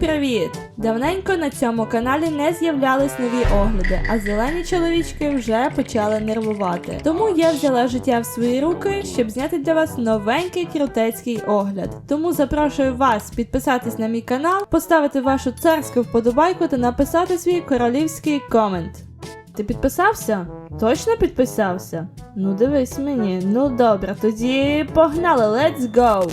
привіт! Давненько на цьому каналі не з'являлись нові огляди, а зелені чоловічки вже почали нервувати. Тому я взяла життя в свої руки, щоб зняти для вас новенький крутецький огляд. Тому запрошую вас підписатись на мій канал, поставити вашу царську вподобайку та написати свій королівський комент. Ти підписався? Точно підписався? Ну дивись мені. Ну добре, тоді погнали, let's go!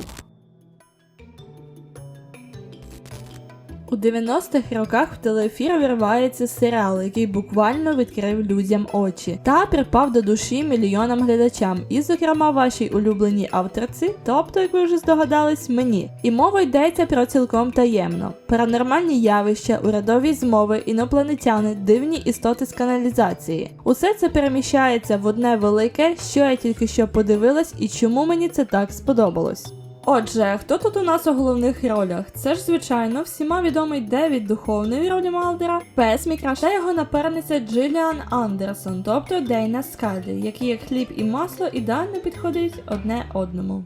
У 90-х роках в телеефір виривається серіал, який буквально відкрив людям очі та припав до душі мільйонам глядачам, і, зокрема, вашій улюбленій авторці, тобто, як ви вже здогадались, мені. І мова йдеться про цілком таємно. Паранормальні явища, урядові змови, інопланетяни, дивні істоти з каналізації. Усе це переміщається в одне велике, що я тільки що подивилась, і чому мені це так сподобалось. Отже, хто тут у нас у головних ролях? Це ж, звичайно, всіма відомий Девід духовної ролі Малдера, пес Мікраш та його напарниця Джиліан Андерсон, тобто Дейна Скалі, які як хліб і масло ідеально підходять одне одному.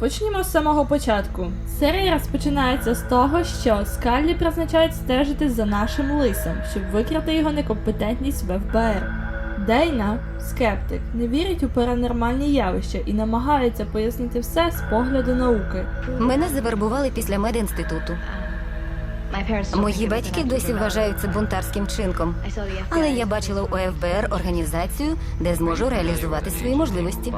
Почнімо з самого початку. Серія розпочинається з того, що Скаллі призначають стежити за нашим лисом, щоб викрити його некомпетентність в ФБР. Дейна, скептик, не вірить у паранормальні явища і намагається пояснити все з погляду науки. Мене завербували після медінституту. Мої батьки досі вважають це бунтарським чинком. Але я бачила у ФБР організацію, де зможу реалізувати свої можливості.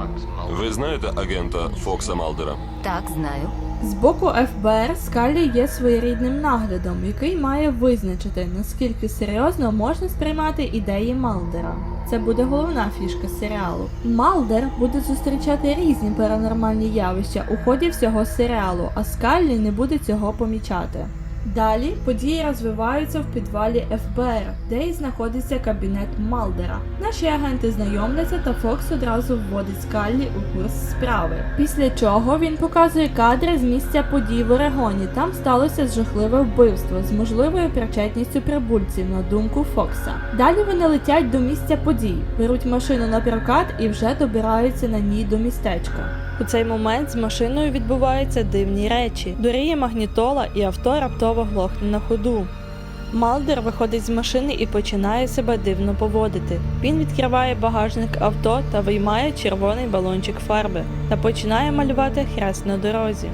Ви знаєте агента Фокса Малдера? Так, знаю. З боку ФБР Скалі є своєрідним наглядом, який має визначити, наскільки серйозно можна сприймати ідеї Малдера. Це буде головна фішка серіалу. Малдер буде зустрічати різні паранормальні явища у ході всього серіалу, а Скаллі не буде цього помічати. Далі події розвиваються в підвалі ФБР, де і знаходиться кабінет Малдера. Наші агенти знайомляться та Фокс одразу вводить Скаллі у курс справи. Після чого він показує кадри з місця подій в Орегоні. Там сталося жахливе вбивство з можливою причетністю прибульців на думку Фокса. Далі вони летять до місця подій, беруть машину на прокат і вже добираються на ній до містечка. У цей момент з машиною відбуваються дивні речі. Доріє магнітола і авто раптово глохне на ходу. Малдер виходить з машини і починає себе дивно поводити. Він відкриває багажник авто та виймає червоний балончик фарби та починає малювати хрест на дорозі.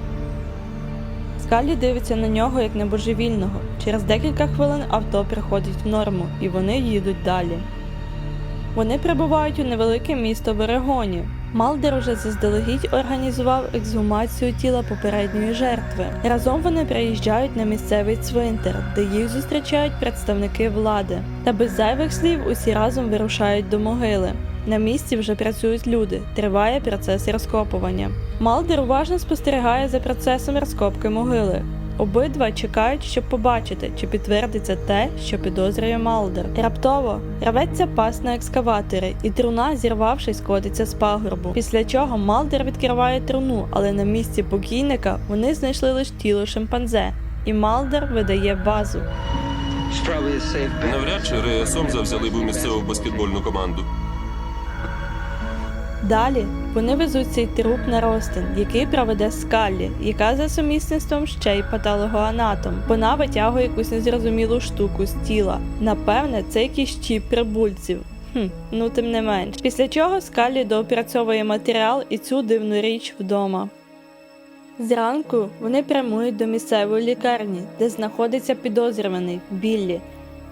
Скалі дивиться на нього як на божевільного. Через декілька хвилин авто приходить в норму, і вони їдуть далі. Вони прибувають у невелике місто в Орегоні. Малдер уже заздалегідь організував ексгумацію тіла попередньої жертви. Разом вони приїжджають на місцевий цвинтар, де їх зустрічають представники влади. Та без зайвих слів усі разом вирушають до могили. На місці вже працюють люди. Триває процес розкопування. Малдер уважно спостерігає за процесом розкопки могили. Обидва чекають, щоб побачити, чи підтвердиться те, що підозрює Малдер. Раптово рветься пас на екскаватори, і труна, зірвавшись, котиться з пагорбу. Після чого Малдер відкриває труну, але на місці покійника вони знайшли лише тіло шимпанзе, і Малдер видає базу. Навряд чи Рея Сомза взяли б у місцеву баскетбольну команду. Далі вони везуть цей труп на розтин, який проведе Скаллі, яка за сумісництвом ще й патологоанатом. Вона витягує якусь незрозумілу штуку з тіла. Напевне, це якийсь чіп прибульців. Хм, ну тим не менш. Після чого Скаллі доопрацьовує матеріал і цю дивну річ вдома. Зранку вони прямують до місцевої лікарні, де знаходиться підозрюваний Біллі.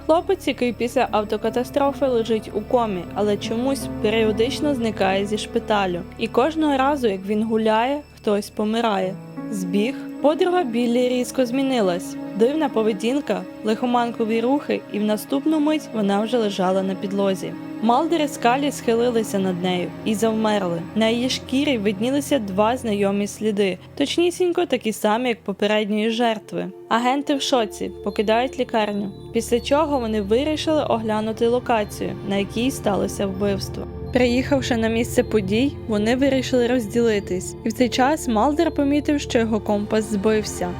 Хлопець, який після автокатастрофи лежить у комі, але чомусь періодично зникає зі шпиталю. І кожного разу, як він гуляє, хтось помирає. Збіг, подруга Біллі різко змінилась. Дивна поведінка, лихоманкові рухи, і в наступну мить вона вже лежала на підлозі. Малдер Скалі схилилися над нею і завмерли. На її шкірі виднілися два знайомі сліди, точнісінько такі самі, як попередньої жертви. Агенти в шоці покидають лікарню, після чого вони вирішили оглянути локацію, на якій сталося вбивство. Приїхавши на місце подій, вони вирішили розділитись, і в цей час Малдер помітив, що його компас збився.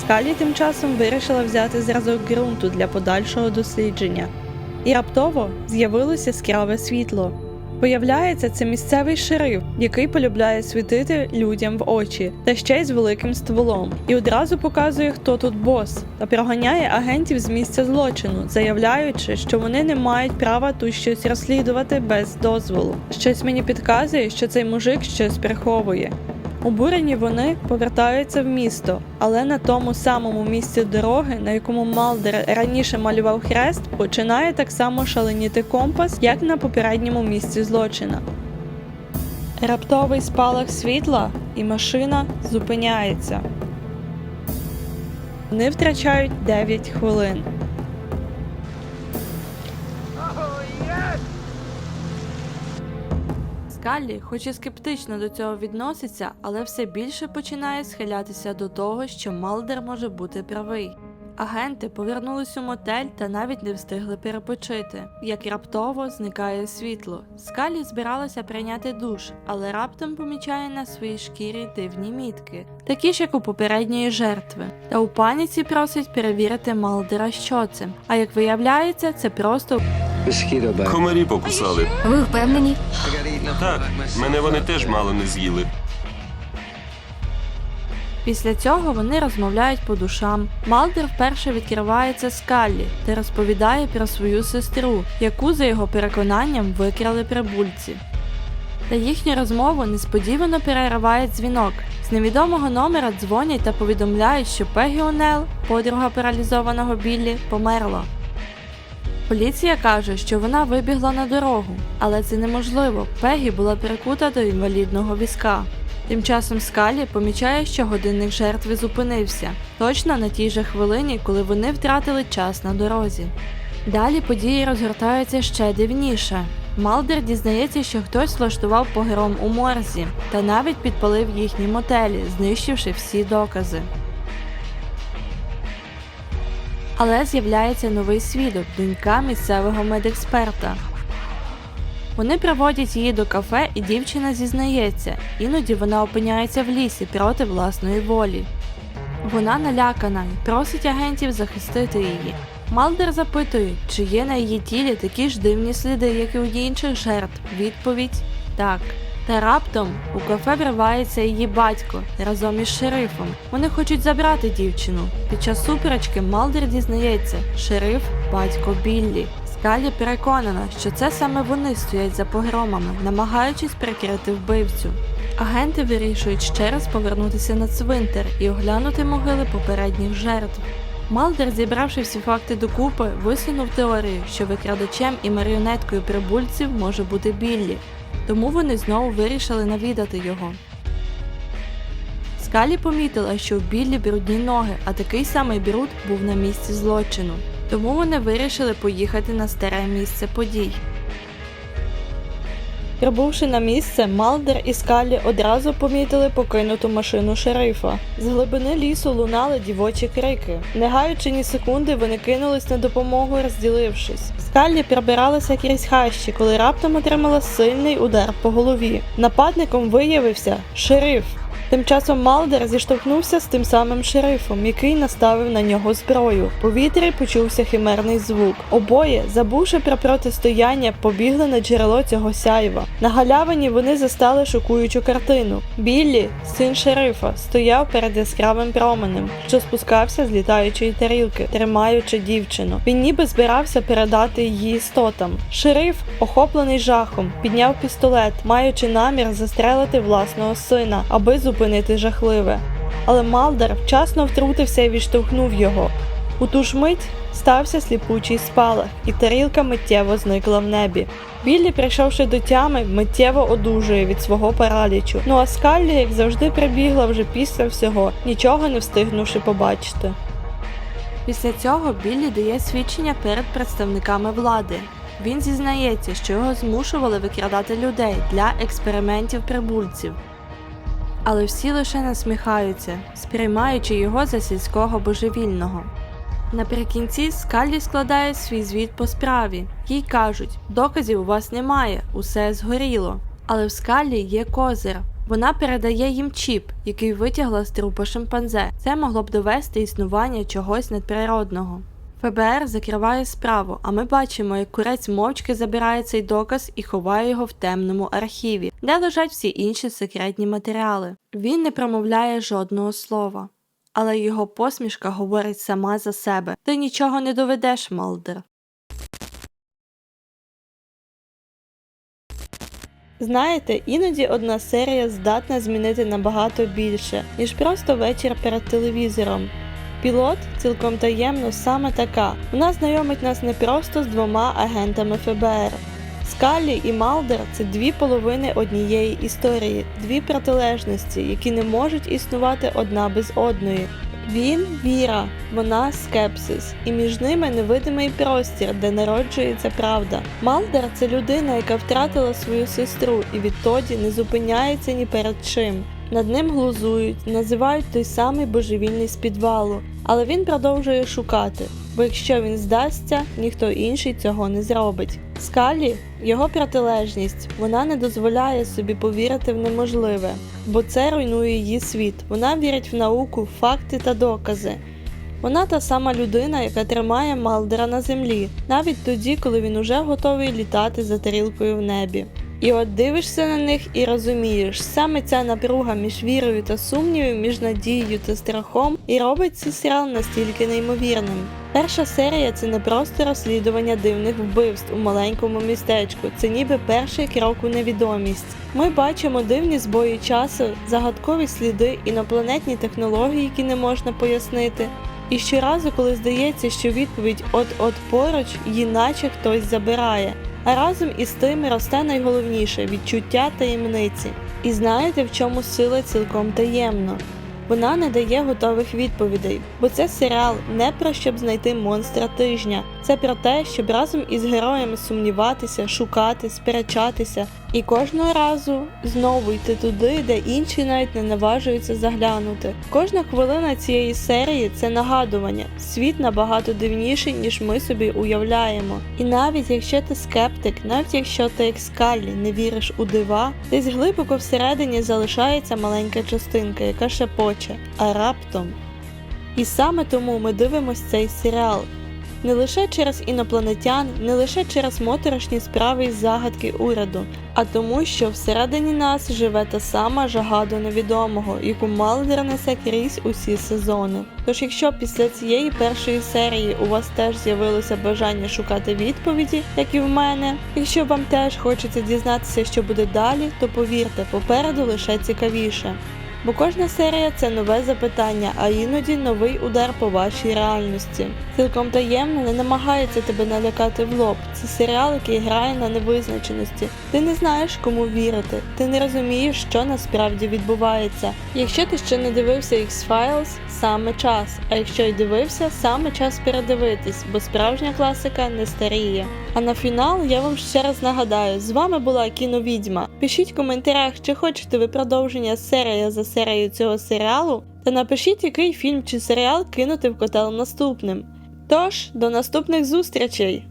Скалі тим часом вирішила взяти зразок ґрунту для подальшого дослідження. І раптово з'явилося яскраве світло. Виявляється, це місцевий шериф, який полюбляє світити людям в очі, та ще й з великим стволом, і одразу показує, хто тут бос, та проганяє агентів з місця злочину, заявляючи, що вони не мають права тут щось розслідувати без дозволу. Щось мені підказує, що цей мужик щось приховує. Обурені вони повертаються в місто, але на тому самому місці дороги, на якому Малдер раніше малював хрест, починає так само шаленіти компас, як на попередньому місці злочина. Раптовий спалах світла, і машина зупиняється. Вони втрачають 9 хвилин. Скаллі, хоч і скептично до цього відноситься, але все більше починає схилятися до того, що Малдер може бути правий. Агенти повернулись у мотель та навіть не встигли перепочити, як раптово зникає світло. Скалі збиралася прийняти душ, але раптом помічає на своїй шкірі дивні мітки, такі ж як у попередньої жертви. Та у паніці просить перевірити Малдера, що це. А як виявляється, це просто. Комарі покусали. Ви впевнені? Так, мене вони теж мало не з'їли. Після цього вони розмовляють по душам. Малдер вперше відкривається Скаллі та розповідає про свою сестру, яку, за його переконанням, викрали прибульці. Та їхню розмову несподівано перериває дзвінок. З невідомого номера дзвонять та повідомляють, що Пегі Онел, подруга паралізованого Біллі, померла. Поліція каже, що вона вибігла на дорогу, але це неможливо. Пегі була перекута до інвалідного візка. Тим часом Скалі помічає, що годинник жертви зупинився, точно на тій же хвилині, коли вони втратили час на дорозі. Далі події розгортаються ще дивніше. Малдер дізнається, що хтось влаштував погром у морзі та навіть підпалив їхні мотелі, знищивши всі докази. Але з'являється новий свідок, донька місцевого медексперта. Вони приводять її до кафе, і дівчина зізнається, іноді вона опиняється в лісі проти власної волі. Вона налякана і просить агентів захистити її. Малдер запитує, чи є на її тілі такі ж дивні сліди, як і у інших жертв. Відповідь так. Та раптом у кафе вривається її батько разом із шерифом. Вони хочуть забрати дівчину. Під час суперечки Малдер дізнається, шериф батько Біллі. Скалі переконана, що це саме вони стоять за погромами, намагаючись прикрити вбивцю. Агенти вирішують ще раз повернутися на цвинтар і оглянути могили попередніх жертв. Малдер, зібравши всі факти докупи, висунув теорію, що викрадачем і маріонеткою прибульців може бути Біллі, тому вони знову вирішили навідати його. Скалі помітила, що в Біллі брудні ноги, а такий самий бруд був на місці злочину. Тому вони вирішили поїхати на старе місце подій. Прибувши на місце, Малдер і Скалі одразу помітили покинуту машину шерифа. З глибини лісу лунали дівочі крики. Не гаючи ні секунди, вони кинулись на допомогу, розділившись. Скалі пробиралася крізь хащі, коли раптом отримала сильний удар по голові. Нападником виявився шериф. Тим часом Малдер зіштовхнувся з тим самим шерифом, який наставив на нього зброю. У повітрі почувся химерний звук. Обоє, забувши про протистояння, побігли на джерело цього сяйва. На галявині вони застали шокуючу картину. Біллі, син шерифа, стояв перед яскравим променем, що спускався з літаючої тарілки, тримаючи дівчину. Він ніби збирався передати її істотам. Шериф, охоплений жахом, підняв пістолет, маючи намір застрелити власного сина, аби зупинити жахливе. Але Малдер вчасно втрутився і відштовхнув його. У ту ж мить стався сліпучий спалах, і тарілка миттєво зникла в небі. Біллі, прийшовши до тями, миттєво одужує від свого паралічу. Ну а Скаллі, як завжди, прибігла вже після всього, нічого не встигнувши побачити. Після цього Біллі дає свідчення перед представниками влади. Він зізнається, що його змушували викрадати людей для експериментів прибульців. Але всі лише насміхаються, сприймаючи його за сільського божевільного. Наприкінці Скаллі складає свій звіт по справі. Їй кажуть, доказів у вас немає, усе згоріло. Але в Скаллі є козир. Вона передає їм чіп, який витягла з трупа шимпанзе. Це могло б довести існування чогось надприродного. ФБР закриває справу, а ми бачимо, як курець мовчки забирає цей доказ і ховає його в темному архіві, де лежать всі інші секретні матеріали. Він не промовляє жодного слова, але його посмішка говорить сама за себе. Ти нічого не доведеш, Малдер. Знаєте, іноді одна серія здатна змінити набагато більше, ніж просто вечір перед телевізором. Пілот цілком таємно саме така. Вона знайомить нас не просто з двома агентами ФБР. Скалі і Малдер це дві половини однієї історії, дві протилежності, які не можуть існувати одна без одної. Він віра, вона скепсис, і між ними невидимий простір, де народжується правда. Малдер це людина, яка втратила свою сестру і відтоді не зупиняється ні перед чим. Над ним глузують, називають той самий божевільний з підвалу, але він продовжує шукати, бо якщо він здасться, ніхто інший цього не зробить. Скалі його протилежність, вона не дозволяє собі повірити в неможливе, бо це руйнує її світ. Вона вірить в науку, факти та докази. Вона та сама людина, яка тримає Малдера на землі, навіть тоді, коли він уже готовий літати за тарілкою в небі. І от дивишся на них і розумієш, саме ця напруга між вірою та сумнівом, між надією та страхом і робить цей серіал настільки неймовірним. Перша серія це не просто розслідування дивних вбивств у маленькому містечку, це ніби перший крок у невідомість. Ми бачимо дивні збої часу, загадкові сліди, інопланетні технології, які не можна пояснити. І щоразу, коли здається, що відповідь от-от поруч, її наче хтось забирає. А разом із тим росте найголовніше відчуття таємниці. І знаєте, в чому сила цілком таємно? Вона не дає готових відповідей, бо це серіал не про щоб знайти монстра тижня, це про те, щоб разом із героями сумніватися, шукати, сперечатися, і кожного разу знову йти туди, де інші навіть не наважуються заглянути. Кожна хвилина цієї серії це нагадування. Світ набагато дивніший, ніж ми собі уявляємо. І навіть якщо ти скептик, навіть якщо ти як скалі не віриш у дива, десь глибоко всередині залишається маленька частинка, яка шепоче, а раптом. І саме тому ми дивимося цей серіал. Не лише через інопланетян, не лише через моторошні справи і загадки уряду, а тому, що всередині нас живе та сама жага до невідомого, яку Малдер несе крізь усі сезони. Тож, якщо після цієї першої серії у вас теж з'явилося бажання шукати відповіді, як і в мене, якщо вам теж хочеться дізнатися, що буде далі, то повірте, попереду лише цікавіше. Бо кожна серія це нове запитання, а іноді новий удар по вашій реальності. Цілком таємно не намагається тебе налякати в лоб. Це серіал, який грає на невизначеності. Ти не знаєш, кому вірити, ти не розумієш, що насправді відбувається. Якщо ти ще не дивився X-Files, саме час. А якщо й дивився, саме час передивитись, бо справжня класика не старіє. А на фінал я вам ще раз нагадаю: з вами була кіновідьма. Пишіть в коментарях, чи хочете ви продовження серія за серією цього серіалу, та напишіть, який фільм чи серіал кинути в котел наступним. Тож, до наступних зустрічей!